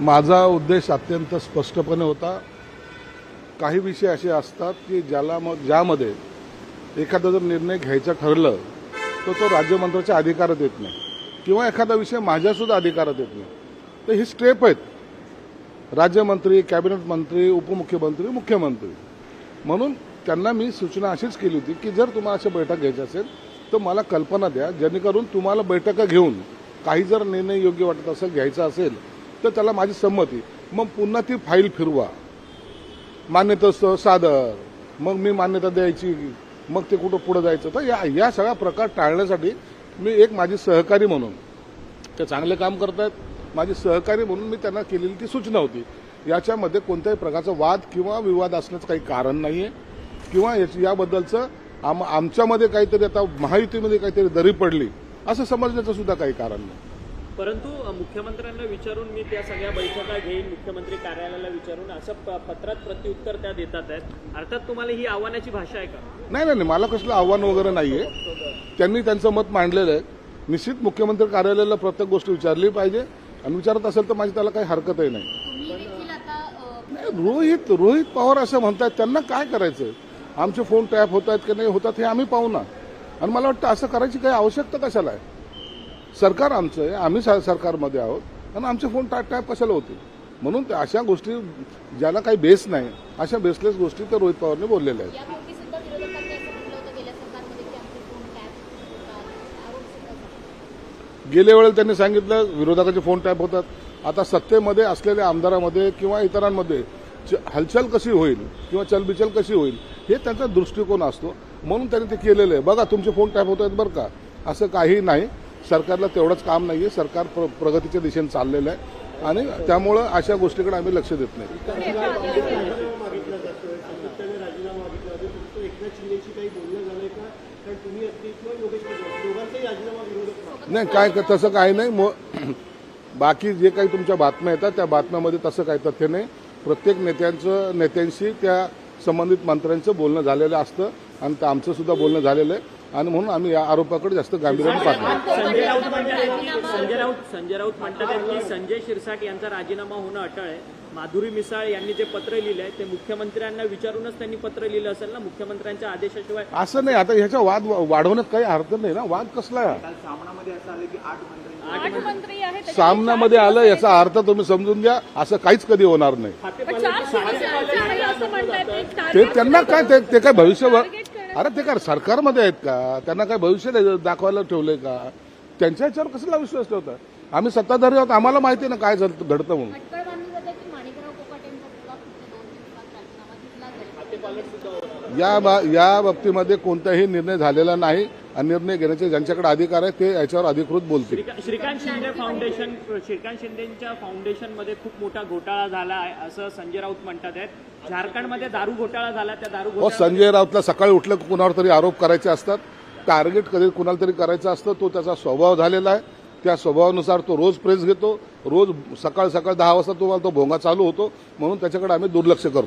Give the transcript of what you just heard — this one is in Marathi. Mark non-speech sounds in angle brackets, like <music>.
माझा उद्देश अत्यंत स्पष्टपणे होता. काही विषय असे असतात की ज्याला मग ज्यामध्ये एखादा जर निर्णय घ्यायचा ठरलं तर तो राज्यमंत्र्याच्या अधिकारात येत नाही. किंवा एखादा विषय माझ्यासुद्धा अधिकारात येत नाही. तर ही स्टेप आहेत. राज्यमंत्री कॅबिनेट मंत्री उपमुख्यमंत्री मुख्यमंत्री. म्हणून त्यांना मी सूचना अशीच केली होती की जर तुम्हाला अशा बैठक घ्यायची असेल तर मला कल्पना द्या. जेणेकरून तुम्हाला बैठका घेऊन काही जर निर्णय योग्य वाटत असेल घ्यायचा असेल तर त्याला माझी संमती मग पुन्हा ती फाईल फिरवा. मान्यता सादर. मग मी मान्यता द्यायची. मग ते कुठं पुढं जायचं? तर या या सगळा प्रकार टाळण्यासाठी मी एक माझी सहकारी म्हणून ते चांगले काम करतायत. माझी सहकारी म्हणून मी त्यांना केलेली ती सूचना होती. याच्यामध्ये कोणत्याही प्रकारचा वाद किंवा विवाद असण्याचं काही कारण नाही आहे किंवा याबद्दलचं आम आमच्यामध्ये काहीतरी आता महायुतीमध्ये काहीतरी दरी पडली. असं समजण्याचं सुद्धा काही कारण नाही. परंतु मुख्यमंत्र्यांना विचारून मी त्या सगळ्या बैठका घेईन मुख्यमंत्री कार्यालयाला विचारून असं प- पत्रात प्रत्युत्तर त्या देतात आहेत. अर्थात तुम्हाला ही आव्हानाची भाषा आहे का? नाही नाही नाही, मला कसलं आव्हान वगैरे नाही आहे त्यांनी त्यांचं मत मांडलेलं आहे. निश्चित मुख्यमंत्री कार्यालयाला प्रत्येक गोष्ट विचारली पाहिजे. आणि विचारत असेल तर माझी त्याला काही हरकतही नाही, रोहित रोहित पवार असं म्हणतात त्यांना काय करायचं आमचे फोन टॅप होत आहेत की नाही होतात हे आम्ही पाहू ना. आणि मला वाटतं असं करायची काही आवश्यकता कशाला आहे? सरकार आमचं आहे आम्ही सा- सरकारमध्ये आहोत. आणि आमचे फोन टॅप टॅप कशाला होते म्हणून त्या अशा गोष्टी ज्याला काही बेस नाही अशा बेसलेस गोष्टी तर रोहित पवारने बोललेल्या आहेत. गेल्या वेळेला त्यांनी सांगितलं विरोधकाचे फोन टॅप होतात. आता सत्तेमध्ये असलेल्या आमदारामध्ये किंवा इतरांमध्ये च- हलचाल कशी होईल किंवा चलबिचल कशी होईल हे त्यांचा दृष्टिकोन असतो. म्हणून त्यांनी ते केलेलं आहे. बघा तुमचे फोन टॅप होत आहेत बरं का. असं काही नाही. सरकारला तेवढंच काम नाही आहे सरकार प्र प्रगतीच्या दिशेने चाललेलं आहे. आणि त्यामुळं अशा गोष्टीकडे आम्ही लक्ष देत नाही. नाही काय तसं काही नाही. मग <clears throat> बाकी जे काही तुमच्या बातम्या येतात त्या बातम्यामध्ये तसं काही तथ्य नाही. प्रत्येक नेत्यांचं नेत्यांशी त्या संबंधित मंत्र्यांचं बोलणं झालेलं असतं. आणि आमचं सुद्धा बोलणं झालेलं आहे. आणि म्हणून आम्ही या आरोपाकडे जास्त गांभीर्याने पाहतो. संजय राऊत म्हणतात संजय राऊत संजय राऊत म्हणतात की संजय शिरसाट यांचा राजीनामा होणं अटळ आहे. माधुरी मिसाळ यांनी जे पत्र लिहिलंय ते मुख्यमंत्र्यांना विचारूनच त्यांनी पत्र लिहिलं असेल ना मुख्यमंत्र्यांच्या आदेशाशिवाय? असं नाही आता ह्याचा वाद वाढवण्यात काही अर्थ नाही ना. वाद कसला? आहे? आठ मंत्री आहेत सामन्यामध्ये आलं याचा अर्थ तुम्ही समजून घ्या. असं काहीच कधी होणार नाही. असं ते त्यांना काय ते ते काय भविष्य टार्गेट करण्यात अरे ते काय सरकारमध्ये आहेत का? त्यांना काय भविष्य दाखवायला ठेवलंय का? त्यांच्या याच्यावर कसला विश्वास ठेवता आम्ही सत्ताधारी आहोत आम्हाला माहिती आहे ना काय झालं- घडतं म्हणून. या बाबतीमध्ये कोणताही निर्णय झालेला नाही. निर्णय घेण्याचे ज्यांच्याकडे अधिकार आहे ते याच्यावर अधिकृत बोलतील. श्रीका- श्रीकांत शिंदे फाउंडेशन श्रीकांत शिंदेच्या फाउंडेशनमध्ये खूप मोठा घोटाळा झाला आहे असं संजय राऊत म्हणतात आहेत. झारखंडमध्ये दारू घोटाळा झाला त्या दारू हो संजय राऊतला सकाळी उठलं कुणावर तरी आरोप करायचे असतात. टार्गेट कधी कुणाला तरी करायचं असतं तो त्याचा स्वभाव झालेला आहे. त्या स्वभावानुसार तो रोज प्रेस घेतो. रोज सकाळ सकाळ दहा वाजता तुम्हाला तो भोंगा चालू होतो. म्हणून त्याच्याकडे आम्ही दुर्लक्ष करतो.